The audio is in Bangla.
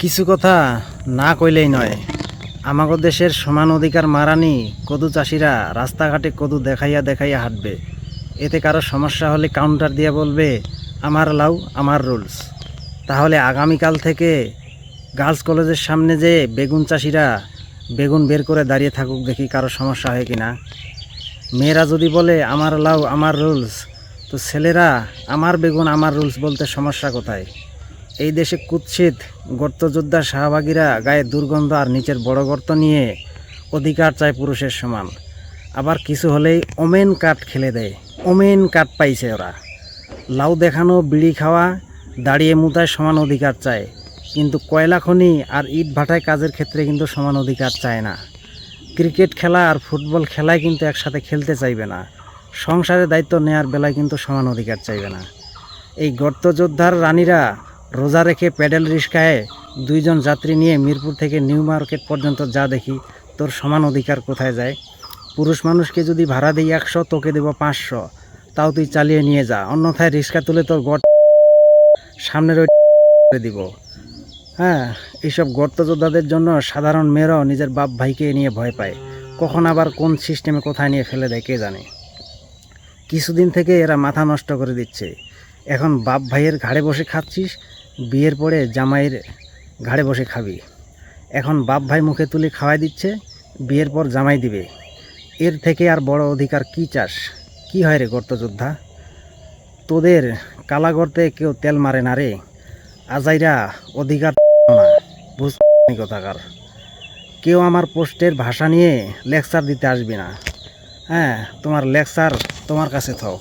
কিছু কথা না কইলেই নয়। আমাগো দেশের সমান অধিকার মারানি কদু চাষিরা রাস্তাঘাটে কদু দেখাইয়া দেখাইয়া হাঁটবে। এতে কারও সমস্যা হলে কাউন্টার দিয়ে বলবে, আমার লাউ, আমার রুলস। তাহলে আগামীকাল থেকে গার্লস কলেজের সামনে যে বেগুন চাষিরা বেগুন বের করে দাঁড়িয়ে থাকুক দেখি কারও সমস্যা হয় কিনা। মেয়েরা যদি বলে, আমার লাউ, আমার রুলস, তো ছেলেরা, আমার বেগুন, আমার রুলস বলতে সমস্যা কোথায়? এই দেশে কুৎসিত গর্তযোদ্ধার শাহবাগীরা গায়ে দুর্গন্ধ আর নিচের বড় গর্ত নিয়ে অধিকার চায় পুরুষের সমান। আবার কিছু হলেই ওমেন কাট খেলে দেয়। ওমেন কাট পাইছে ওরা। লাউ দেখানো, বিড়ি খাওয়া, দাঁড়িয়ে মুতায় সমান অধিকার চায়। কিন্তু কয়লা খনি আর ইট ভাটায় কাজের ক্ষেত্রে কিন্তু সমান অধিকার চায় না। ক্রিকেট খেলা আর ফুটবল খেলায় কিন্তু একসাথে খেলতে চাইবে না। সংসারের দায়িত্ব নেয়ার বেলায় কিন্তু সমান অধিকার চাইবে না। এই গর্তযোদ্ধার রানীরা রোজা রেখে প্যাডেল রিস্কায় দুইজন যাত্রী নিয়ে মিরপুর থেকে নিউ মার্কেট পর্যন্ত যা দেখি, তোর সমান অধিকার কোথায় যায়? পুরুষ মানুষকে যদি ভাড়া দিই একশো, তোকে দেবো পাঁচশো। তাও তুই চালিয়ে নিয়ে যা, অন্যথায় রিক্সা তুলে তোর গট সামনের ওই করে দিব। হ্যাঁ এইসব গর্তযোদ্ধাদের জন্য সাধারণ মেয়েরাও নিজের বাপ ভাইকে নিয়ে ভয় পায়। কখন আবার কোন সিস্টেমে কোথায় নিয়ে ফেলে দেয়, কে জানে? কিছুদিন থেকে এরা মাথা নষ্ট করে দিচ্ছে। এখন বাপ ভাইয়ের ঘাড়ে বসে খাচ্ছিস, বিয়ের পরে জামাইয়ের ঘাড়ে বসে খাবি। এখন বাপ ভাই মুখে তুলে খাওয়াই দিচ্ছে, বিয়ের পর জামাই দিবে। এর থেকে আর বড় অধিকার কি চাস? কি হয় রে গর্তযোদ্ধা? তোদের কালা গর্তে কেউ তেল মারে না রে। আজাইরা অধিকার না বুঝতে কথাকার। কেউ আমার পোস্টের ভাষা নিয়ে লেকচার দিতে আসবে না। হ্যাঁ তোমার লেকচার তোমার কাছে থাও।